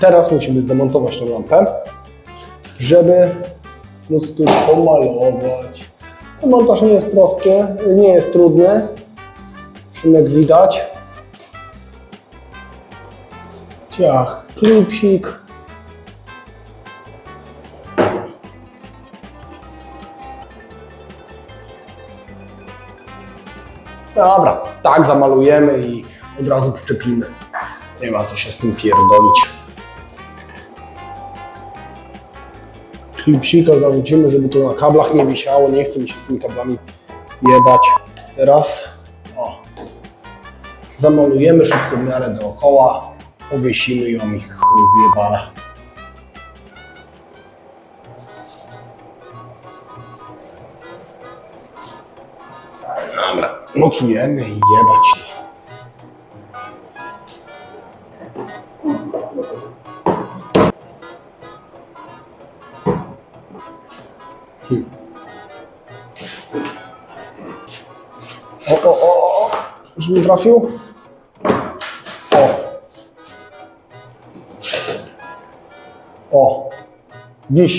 Teraz musimy zdemontować tę lampę, żeby móc tu pomalować. Montaż nie jest prosty, nie jest trudny. Jak widać. Ciach, klipsik. Dobra, tak zamalujemy i od razu przyczepimy. Nie ma co się z tym pierdolić. Klipsika zarzucimy, żeby to na kablach nie wisiało. Nie chcę mi się z tymi kablami jebać. Teraz o, zamalujemy szybko w miarę dookoła, powiesimy ją i chuj wyjebane. Dobra, mocujemy i jebać to. O, o, o, o, o. Już nie trafił? O. O. Wisi.